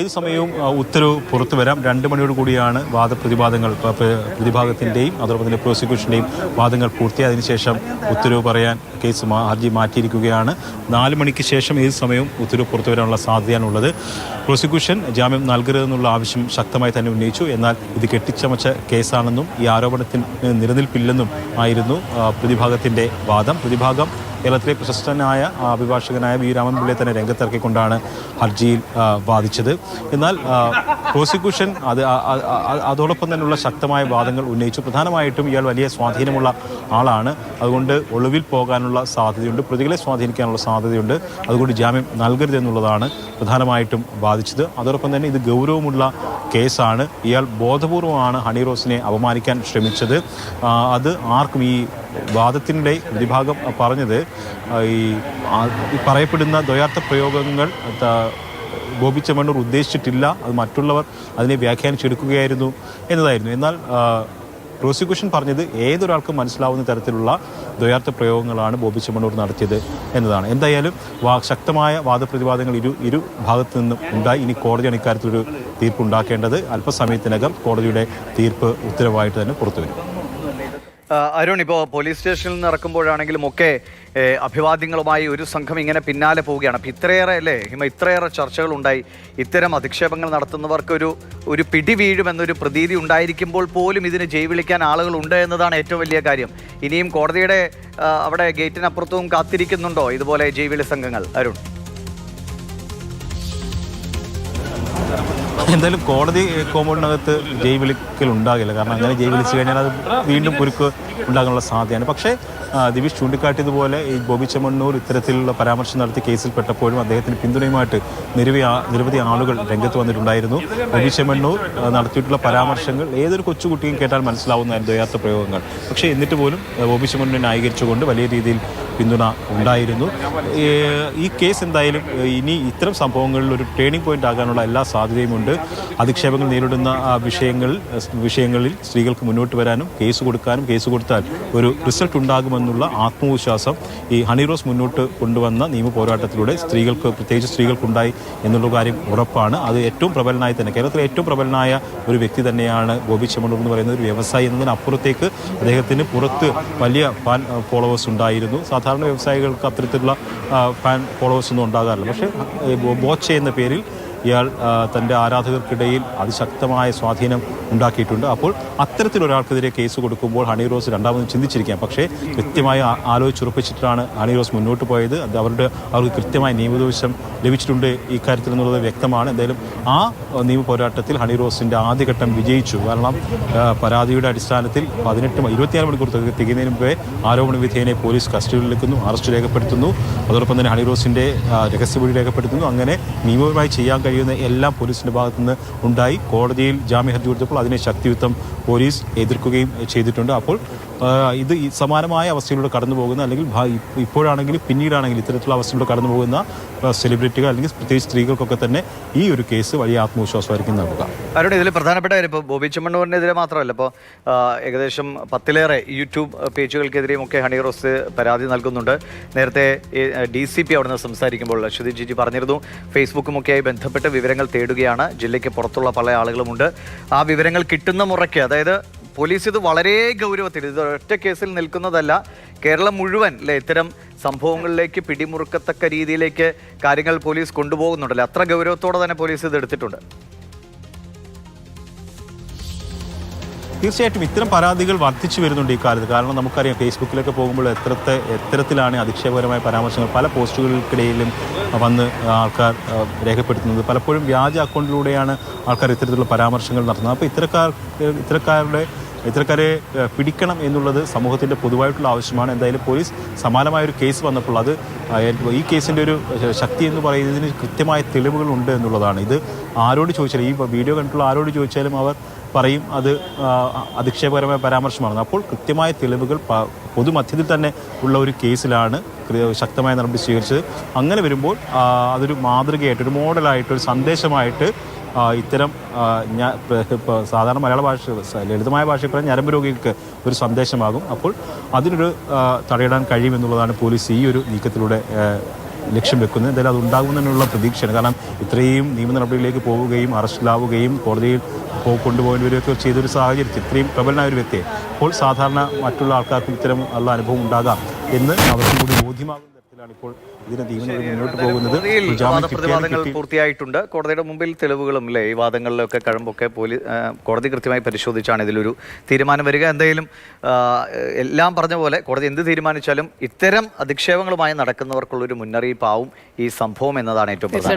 ഏത് സമയവും ഉത്തരവ് പുറത്തു വരാം. രണ്ട് മണിയോട് കൂടിയാണ് വാദപ്രതിവാദങ്ങൾ പ്രതിഭാഗത്തിന്റെയും അതോടൊപ്പം തന്നെ പ്രോസിക്യൂഷന്റെയും വാദങ്ങൾ പൂർത്തിയായതിനു ശേഷം ഉത്തരവ് പറയാൻ കേസ് ഹർജി മാറ്റിയിരിക്കുകയാണ്. നാല് മണിക്ക് ശേഷം ഏത് സമയവും ഉത്തരവ് പുറത്തു വരാനുള്ള സാധ്യതയാണുള്ളത്. പ്രോസിക്യൂഷൻ ജാമ്യം നൽകരുതെന്നുള്ള ആവശ്യം ശക്തമായി തന്നെ ഉന്നയിച്ചു. എന്നാൽ ഇത് കെട്ടിച്ചമച്ച കേസാണെന്നും ഈ ആരോപണത്തിന് നിലനിൽപ്പില്ലെന്നും ആയിരുന്നു പ്രതിഭാഗത്തിന്റെ വാദം. പ്രതിഭാഗം കേരളത്തിലെ പ്രശസ്തനായ അഭിഭാഷകനായ വി. രാമൻപിള്ളിയെ തന്നെ രംഗത്തിറക്കിക്കൊണ്ടാണ് ഹർജിയിൽ വാദിച്ചത്. എന്നാൽ പ്രോസിക്യൂഷൻ അത് അതോടൊപ്പം തന്നെയുള്ള ശക്തമായ വാദങ്ങൾ ഉന്നയിച്ചു. പ്രധാനമായിട്ടും ഇയാൾ വലിയ സ്വാധീനമുള്ള ആളാണ്. അതുകൊണ്ട് ഒളിവിൽ പോകാനുള്ള സാധ്യതയുണ്ട്. പ്രതികളെ സ്വാധീനിക്കാനുള്ള സാധ്യതയുണ്ട്. അതുകൊണ്ട് ജാമ്യം നൽകരുതെന്നുള്ളതാണ് പ്രധാനമായിട്ടും വാദിച്ചത്. അതോടൊപ്പം തന്നെ ഇത് ഗൗരവമുള്ള കേസാണ്. ഇയാൾ ബോധപൂർവമാണ് ഹണി റോസിനെ അപമാനിക്കാൻ ശ്രമിച്ചത്. അത് ആർക്കും ഈ വാദത്തിന്റെ പ്രതിഭാഗം പറഞ്ഞത് ഈ പറയപ്പെടുന്ന ദ്വയാർത്ഥ പ്രയോഗങ്ങൾ ബോബി ചെമ്മണ്ണൂർ ഉദ്ദേശിച്ചിട്ടില്ല അത് മറ്റുള്ളവർ അതിനെ വ്യാഖ്യാനിച്ചെടുക്കുകയായിരുന്നു എന്നതായിരുന്നു. എന്നാൽ പ്രോസിക്യൂഷൻ പറഞ്ഞത് ഏതൊരാൾക്കും മനസ്സിലാവുന്ന തരത്തിലുള്ള ദ്വയാർത്ഥ പ്രയോഗങ്ങളാണ് ബോബി ചെമ്മണ്ണൂർ നടത്തിയത് എന്നതാണ്. എന്തായാലും വാ ശക്തമായ വാദപ്രതിവാദങ്ങൾ ഇരു ഇരു ഭാഗത്തു നിന്നും ഉണ്ടായി. ഇനി കോടതിയാണ് ഇക്കാര്യത്തിലൊരു തീർപ്പ് ഉണ്ടാക്കേണ്ടത്. അല്പസമയത്തിനകം കോടതിയുടെ തീർപ്പ് ഉത്തരവായിട്ട് തന്നെ പുറത്തു വരും ആ, അരുൺ ഇപ്പോൾ പോലീസ് സ്റ്റേഷനിൽ നിന്ന് ഇറക്കുമ്പോഴാണെങ്കിലും ഒക്കെ അഭിവാദ്യങ്ങളുമായി ഒരു സംഘം ഇങ്ങനെ പിന്നാലെ പോവുകയാണ്. അപ്പം ഇത്രയേറെ അല്ലേ ഹിമ ഇത്രയേറെ ചർച്ചകൾ ഉണ്ടായി. ഇത്തരം അധിക്ഷേപങ്ങൾ നടത്തുന്നവർക്ക് ഒരു ഒരു പിടി വീഴുമെന്നൊരു പ്രതീതി ഉണ്ടായിരിക്കുമ്പോൾ പോലും ഇതിന് ജയ് വിളിക്കാൻ ആളുകളുണ്ട് എന്നതാണ് ഏറ്റവും വലിയ കാര്യം. ഇനിയും കോടതിയുടെ അവിടെ ഗേറ്റിനപ്പുറത്തും കാത്തിരിക്കുന്നുണ്ടോ ഇതുപോലെ ജയ് വിളി സംഘങ്ങൾ? അരുൺ. എന്തായാലും കോടതി കോമ്പൗണ്ടിനകത്ത് ജയ് വിളിക്കൽ ഉണ്ടാകില്ല. കാരണം അങ്ങനെ ജയ് വിളിച്ചു കഴിഞ്ഞാൽ അത് വീണ്ടും കുരുക്ക് ഉണ്ടാകാനുള്ള സാധ്യതയാണ്. പക്ഷേ ദിവിഷ് ചൂണ്ടിക്കാട്ടിയതുപോലെ ഈ ബോബി ചെമ്മണ്ണൂർ ഇത്തരത്തിലുള്ള പരാമർശം നടത്തി കേസിൽപ്പെട്ടപ്പോഴും അദ്ദേഹത്തിന് പിന്തുണയുമായിട്ട് നിരവധി നിരവധി ആളുകൾ രംഗത്ത് വന്നിട്ടുണ്ടായിരുന്നു. ബോബി ചെമ്മണ്ണൂർ നടത്തിയിട്ടുള്ള പരാമർശങ്ങൾ ഏതൊരു കൊച്ചുകുട്ടിയും കേട്ടാൽ മനസ്സിലാവുന്നതായിരുന്നു യഥാർത്ഥ പ്രയോഗങ്ങൾ. പക്ഷേ എന്നിട്ട് പോലും ബോബി ചെമ്മണ്ണൂരിനെ ന്യായീകരിച്ചുകൊണ്ട് വലിയ രീതിയിൽ പിന്തുണ ഉണ്ടായിരുന്നു. ഈ കേസ് എന്തായാലും ഇനി ഇത്തരം സംഭവങ്ങളിൽ ഒരു ടേണിംഗ് പോയിന്റ് ആകാനുള്ള എല്ലാ സാധ്യതയുമുണ്ട്. അധിക്ഷേപങ്ങൾ നേരിടുന്ന വിഷയങ്ങളിൽ വിഷയങ്ങളിൽ സ്ത്രീകൾക്ക് മുന്നോട്ട് വരാനും കേസ് കൊടുക്കാനും കേസ് കൊടുത്താൽ ഒരു റിസൾട്ട് ഉണ്ടാകുമെന്നുള്ള ആത്മവിശ്വാസം ഈ ഹണിറോസ് മുന്നോട്ട് കൊണ്ടുവന്ന നിയമ പോരാട്ടത്തിലൂടെ സ്ത്രീകൾക്ക് പ്രത്യേകിച്ച് സ്ത്രീകൾക്കുണ്ടായി എന്നുള്ള കാര്യം ഉറപ്പാണ്. അത് ഏറ്റവും പ്രബലനായി തന്നെ കേരളത്തിലെ ഏറ്റവും പ്രബലനായ ഒരു വ്യക്തി തന്നെയാണ് ഗോപി ചെമ്മണ്ണൂർ എന്ന് പറയുന്ന ഒരു വ്യവസായി എന്നതിനപ്പുറത്തേക്ക് അദ്ദേഹത്തിന് പുറത്ത് വലിയ ഫാൻ ഫോളോവേഴ്സ് ഉണ്ടായിരുന്നു. സാധാരണ വ്യവസായികൾക്ക് അത്തരത്തിലുള്ള ഫാൻ ഫോളോവേഴ്സ് ഒന്നും ഉണ്ടാകാറില്ല. പക്ഷേ ബോച്ചെ എന്ന പേരിൽ ഇയാൾ തന്റെ ആരാധകർക്കിടയിൽ അതിശക്തമായ സ്വാധീനം ഉണ്ടാക്കിയിട്ടുണ്ട്. അപ്പോൾ അത്തരത്തിലൊരാൾക്കെതിരെ കേസ് കൊടുക്കുമ്പോൾ ഹണി റോസ് രണ്ടാമതും ചിന്തിച്ചിരിക്കാം. പക്ഷേ കൃത്യമായി ആലോചിച്ചുറപ്പിച്ചിട്ടാണ് ഹണി റോസ് മുന്നോട്ട് പോയത്. അത് അവരുടെ അവർക്ക് കൃത്യമായ നിയമോപദേശം ലഭിച്ചിട്ടുണ്ട് ഈ കാര്യത്തിൽ എന്നുള്ളത് വ്യക്തമാണ്. എന്തായാലും ആ നിയമ പോരാട്ടത്തിൽ ഹണി റോസിന്റെ ആദ്യഘട്ടം വിജയിച്ചു. കാരണം പരാതിയുടെ അടിസ്ഥാനത്തിൽ പതിനെട്ട് ഇരുപത്തിയാറ് മണിക്കൂർ തിക- തികയുന്നതിന് മുമ്പേ ആരോപണ വിധേയനെ പോലീസ് കസ്റ്റഡിയിലെടുക്കുന്നു അറസ്റ്റ് രേഖപ്പെടുത്തുന്നു. അതോടൊപ്പം തന്നെ ഹണി റോസിന്റെ ആ, രഹസ്യമൊഴി രേഖപ്പെടുത്തുന്നു. അങ്ങനെ നിയമപരമായി ചെയ്യാൻ കഴിയുന്ന എല്ലാം പോലീസിന്റെ ഭാഗത്തു നിന്ന് ഉണ്ടായി. കോടതിയിൽ ജാമ്യ ഹർജി കൊടുത്തപ്പോൾ അതിനെ ശക്തിയുക്തം പോലീസ് എതിർക്കുകയും ചെയ്തിട്ടുണ്ട്. അപ്പോൾ ഇത് സമാനമായ അവസ്ഥയിലൂടെ കടന്നു പോകുന്ന അല്ലെങ്കിൽ ഇപ്പോഴാണെങ്കിലും പിന്നീടാണെങ്കിലും ഇത്തരത്തിലുള്ള അവസ്ഥയിലൂടെ കടന്നു പോകുന്ന സെലിബ്രിറ്റികൾ അല്ലെങ്കിൽ പ്രത്യേകിച്ച് സ്ത്രീകൾക്കൊക്കെ തന്നെ ഈ ഒരു കേസ് വലിയ ആത്മവിശ്വാസമായിരിക്കും നൽകുക അവരുടെ ഇതിൽ പ്രധാനപ്പെട്ട കാര്യം ഇപ്പോൾ ബോബി ചെമ്മണ്ണൂരിനെതിരെ മാത്രമല്ല ഇപ്പോൾ ഏകദേശം പത്തിലേറെ യൂട്യൂബ് പേജുകൾക്കെതിരെയും ഒക്കെ ഹണി റോസ് പരാതി നൽകുന്നുണ്ട്. നേരത്തെ ഡി സി പി അവിടെ നിന്ന് സംസാരിക്കുമ്പോൾ അശ്വതി ജിജി പറഞ്ഞിരുന്നു ഫേസ്ബുക്കുമൊക്കെയായി ബന്ധപ്പെട്ട് വിവരങ്ങൾ തേടുകയാണ് ജില്ലയ്ക്ക് പുറത്തുള്ള പല ആളുകളുമുണ്ട്. ആ വിവരങ്ങൾ കിട്ടുന്ന മുറയ്ക്ക് അതായത് പോലീസ് ഇത് വളരെ ഗൗരവത്തിൽ ഇത് ഒറ്റ കേസിൽ നിൽക്കുന്നതല്ല കേരളം മുഴുവൻ അല്ലെ ഇത്തരം സംഭവങ്ങളിലേക്ക് പിടിമുറുക്കത്തക്ക രീതിയിലേക്ക് കാര്യങ്ങൾ പോലീസ് കൊണ്ടുപോകുന്നുണ്ടല്ലേ? അത്ര ഗൗരവത്തോടെ തന്നെ പോലീസ് ഇത് എടുത്തിട്ടുണ്ട്. തീർച്ചയായിട്ടും ഇത്തരം പരാതികൾ വർദ്ധിച്ചു വരുന്നുണ്ട് ഈ കാലത്ത്. കാരണം നമുക്കറിയാം ഫേസ്ബുക്കിലൊക്കെ പോകുമ്പോൾ എത്രത്തെ എത്തരത്തിലാണ് അധിക്ഷേപകരമായ പരാമർശങ്ങൾ പല പോസ്റ്റുകൾക്കിടയിലും വന്ന് ആൾക്കാർ രേഖപ്പെടുത്തുന്നത്. പലപ്പോഴും വ്യാജ അക്കൗണ്ടിലൂടെയാണ് ആൾക്കാർ ഇത്തരത്തിലുള്ള പരാമർശങ്ങൾ നടത്തുന്നത്. അപ്പോൾ ഇത്തരക്കാർ ഇത്തരക്കാരുടെ ഇത്തരക്കാരെ പിടിക്കണം എന്നുള്ളത് സമൂഹത്തിന്റെ പൊതുവായിട്ടുള്ള ആവശ്യമാണ്. എന്തായാലും പോലീസ് സമാനമായ ഒരു കേസ് വന്നപ്പോൾ അത് ഈ കേസിന്റെ ഒരു ശക്തി എന്ന് പറയുന്നതിന് കൃത്യമായ തെളിവുകൾ ഉണ്ട് എന്നുള്ളതാണ്. ഇത് ആരോട് ചോദിച്ചാലും ഈ വീഡിയോ കണ്ടിട്ടുള്ള ആരോട് ചോദിച്ചാലും അവർ പറയും അത് അധിക്ഷേപകരമായ പരാമർശമാണ് അപ്പോൾ കൃത്യമായ തെളിവുകൾ പൊതുമധ്യത്തിൽ തന്നെ ഉള്ള ഒരു കേസിലാണ് ശക്തമായ നടപടി സ്വീകരിച്ചത്. അങ്ങനെ വരുമ്പോൾ അതൊരു മാതൃകയായിട്ട് ഒരു മോഡലായിട്ട് ഒരു സന്ദേശമായിട്ട് ഇത്തരം ആ, ഞാ ഇപ്പോൾ സാധാരണ മലയാള ഭാഷ ലളിതമായ ഭാഷയിൽ പറഞ്ഞ ഞരമ്പ് രോഗികൾക്ക് ഒരു സന്ദേശമാകും. അപ്പോൾ അതിനൊരു തടയിടാൻ കഴിയുമെന്നുള്ളതാണ് പോലീസ് ഈ ഒരു നീക്കത്തിലൂടെ ലക്ഷ്യം വെക്കുന്നത്. എന്തായാലും അത് ഉണ്ടാകുന്നതിനുള്ള പ്രതീക്ഷയാണ്. കാരണം ഇത്രയും നിയമ നടപടിയിലേക്ക് പോവുകയും അറസ്റ്റിലാവുകയും കോടതിയിൽ കൊണ്ടുപോകേണ്ടവരൊക്കെ ചെയ്തൊരു സാഹചര്യത്തിൽ ഇത്രയും പ്രബലനായ ഒരു വ്യക്തിയെ അപ്പോൾ സാധാരണ മറ്റുള്ള ആൾക്കാർക്കും ഇത്തരം ഉള്ള അനുഭവം ഉണ്ടാകാം എന്ന് അവർക്കും കൂടി ബോധ്യമാകുന്ന വാദപ്രതിവാദങ്ങൾ പൂർത്തിയായിട്ടുണ്ട്. കോടതിയുടെ മുമ്പിൽ തെളിവുകളും അല്ലേ ഈ വാദങ്ങളിലൊക്കെ കഴമ്പൊക്കെ പോലീസ് കോടതി കൃത്യമായി പരിശോധിച്ചാണ് ഇതിലൊരു തീരുമാനം വരിക. എന്തായാലും എല്ലാം പറഞ്ഞ പോലെ കോടതി എന്ത് തീരുമാനിച്ചാലും ഇത്തരം അധിക്ഷേപങ്ങളുമായി നടക്കുന്നവർക്കുള്ളൊരു മുന്നറിയിപ്പാവും ഈ സംഭവം എന്നതാണ് ഏറ്റവും പ്രധാനം.